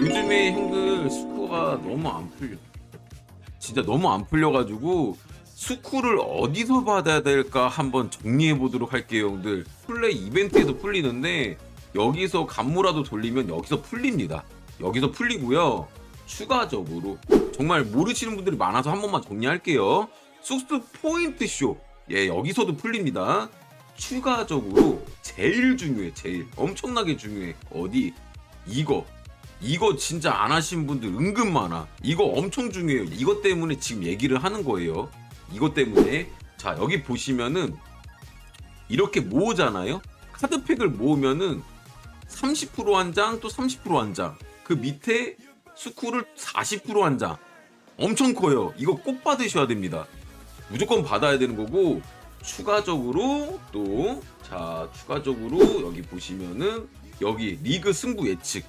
요즘에 형들 스코어가 너무 안 풀려. 진짜 너무 안 풀려가지고 스쿠를 어디서 받아야 될까 한번 정리해 보도록 할게요, 형들. 플레이 이벤트에서 풀리는데 여기서 간무라도 돌리면 여기서 풀립니다. 여기서 풀리고요. 추가적으로 정말 모르시는 분들이 많아서 한 번만 정리할게요. 숙스 포인트 쇼. 예, 여기서도 풀립니다. 추가적으로 제일 중요해, 제일 엄청나게 중요해. 어디? 이거. 이거 진짜 안 하신 분들 은근 많아. 이거 엄청 중요해요. 이것 때문에 지금 얘기를 하는 거예요. 이것 때문에. 자, 여기 보시면은 이렇게 모으잖아요. 카드팩을 모으면은 30%한 장, 또 30%한 장. 그 밑에 스쿨을 40%한 장. 엄청 커요. 이거 꼭 받으셔야 됩니다. 무조건 받아야 되는 거고 추가적으로 또 자 추가적으로 여기 보시면은 여기 리그 승부 예측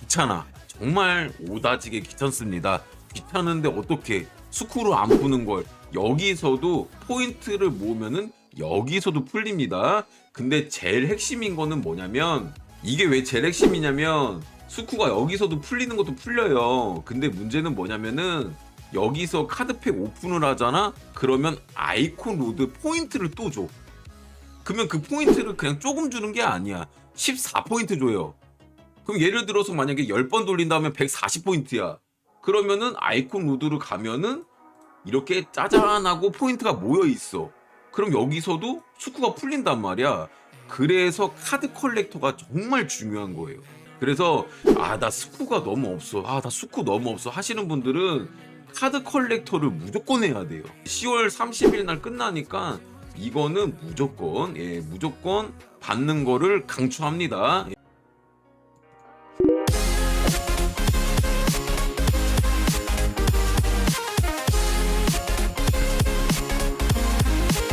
귀찮아. 정말 오다지게 귀찮습니다. 귀찮은데 어떻게 스쿠로 안 푸는 걸. 여기서도 포인트를 모으면은 여기서도 풀립니다. 근데 제일 핵심인 거는 뭐냐면 이게 왜 제일 핵심이냐면 스쿠가 여기서도 풀리는 것도 풀려요. 근데 문제는 뭐냐면은 여기서 카드팩 오픈을 하잖아? 그러면 아이콘 로드 포인트를 또 줘. 그러면 그 포인트를 그냥 조금 주는 게 아니야. 14포인트 줘요 그럼 예를 들어서 만약에 10번 돌린다면 140포인트야. 그러면은 아이콘 로드로 가면은 이렇게 짜잔하고 포인트가 모여 있어. 그럼 여기서도 수쿠가 풀린단 말이야. 그래서 카드 컬렉터가 정말 중요한 거예요. 그래서 아 나 스쿠가 너무 없어. 아 나 스쿠 너무 없어 하시는 분들은 카드 컬렉터를 무조건 해야 돼요. 10월 30일 날 끝나니까 이거는 무조건 예 무조건 받는 거를 강추합니다.